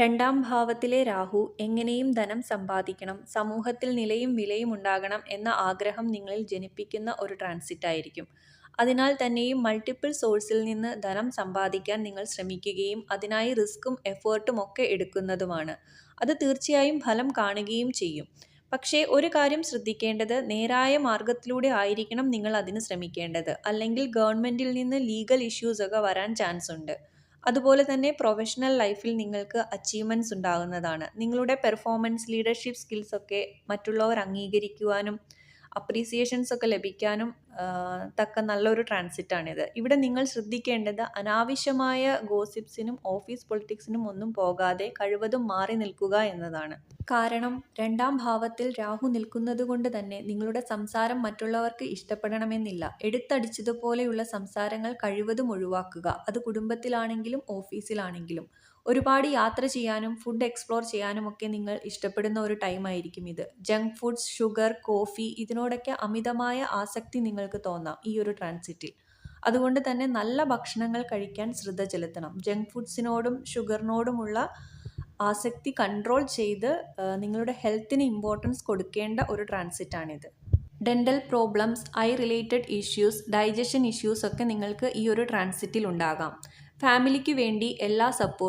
രണ്ടാം ഭാവത്തിലെ രാഹു എങ്ങനെയും ധനം സമ്പാദിക്കണം സമൂഹത്തിൽ നിലയും വിലയും ഉണ്ടാകണം എന്ന ആഗ്രഹം നിങ്ങളിൽ ജനിപ്പിക്കുന്ന ഒരു ട്രാൻസിറ്റ് ആയിരിക്കും. അതിനാൽ തന്നെയും മൾട്ടിപ്പിൾ സോഴ്സിൽ നിന്ന് ധനം സമ്പാദിക്കാൻ നിങ്ങൾ ശ്രമിക്കുകയും അതിനായി റിസ്ക്കും എഫേർട്ടും ഒക്കെ എടുക്കുന്നതുമാണ്. അത് തീർച്ചയായും ഫലം കാണുകയും ചെയ്യും. പക്ഷേ ഒരു കാര്യം ശ്രദ്ധിക്കേണ്ടത് നേരായ മാർഗത്തിലൂടെ ആയിരിക്കണം നിങ്ങൾ അതിന് ശ്രമിക്കേണ്ടത്. അല്ലെങ്കിൽ ഗവൺമെന്റിൽ നിന്ന് ലീഗൽ ഇഷ്യൂസ് ഒക്കെ വരാൻ ചാൻസ് ഉണ്ട്. അതുപോലെ തന്നെ പ്രൊഫഷണൽ ലൈഫിൽ നിങ്ങൾക്ക് അച്ചീവ്മെന്റ്സ് ഉണ്ടാകുന്നതാണ്. നിങ്ങളുടെ പെർഫോമൻസ് ലീഡർഷിപ്പ് സ്കിൽസ് ഒക്കെ മറ്റുള്ളവർ അംഗീകരിക്കുവാനും അപ്രീസിയേഷൻസ് ഒക്കെ ലഭിക്കാനും തക്ക നല്ലൊരു ട്രാൻസിറ്റാണിത് ഇവിടെ നിങ്ങൾ ശ്രദ്ധിക്കേണ്ടത് അനാവശ്യമായ ഗോസിപ്സിനും ഓഫീസ് പൊളിറ്റിക്സിനും ഒന്നും പോകാതെ കഴിവതും മാറി നിൽക്കുക എന്നതാണ്. കാരണം രണ്ടാം ഭാവത്തിൽ രാഹു നിൽക്കുന്നത് കൊണ്ട് തന്നെ നിങ്ങളുടെ സംസാരം മറ്റുള്ളവർക്ക് ഇഷ്ടപ്പെടണമെന്നില്ല. എടുത്തടിച്ചതുപോലെയുള്ള സംസാരങ്ങൾ കഴിവതും ഒഴിവാക്കുക. അത് കുടുംബത്തിലാണെങ്കിലും ഓഫീസിലാണെങ്കിലും. ഒരുപാട് യാത്ര ചെയ്യാനും ഫുഡ് എക്സ്പ്ലോർ ചെയ്യാനും ഒക്കെ നിങ്ങൾ ഇഷ്ടപ്പെടുന്ന ഒരു ടൈം ആയിരിക്കും ഇത്. ജങ്ക് ഫുഡ്സ് ഷുഗർ കോഫി ഇതിനോടൊക്കെ അമിതമായ ആസക്തി നിങ്ങൾക്ക് തോന്നാം ഈ ഒരു ട്രാൻസിറ്റിൽ അതുകൊണ്ട് തന്നെ നല്ല ഭക്ഷണങ്ങൾ കഴിക്കാൻ ശ്രദ്ധ ചെലുത്തണം. ജങ്ക് ഫുഡ്സിനോടും ഷുഗറിനോടുമുള്ള ആസക്തി കൺട്രോൾ ചെയ്ത് നിങ്ങളുടെ ഹെൽത്തിന് ഇമ്പോർട്ടൻസ് കൊടുക്കേണ്ട ഒരു ട്രാൻസിറ്റാണിത് dental problems eye related issues digestion issues ഒക്കെ നിങ്ങൾക്ക് ഈ ഒരു ട്രാൻസിറ്റിൽ ഉണ്ടാകാം. ഫാമിലിക്ക് വേണ്ടി എല്ലാ സപ്പോർട്ടും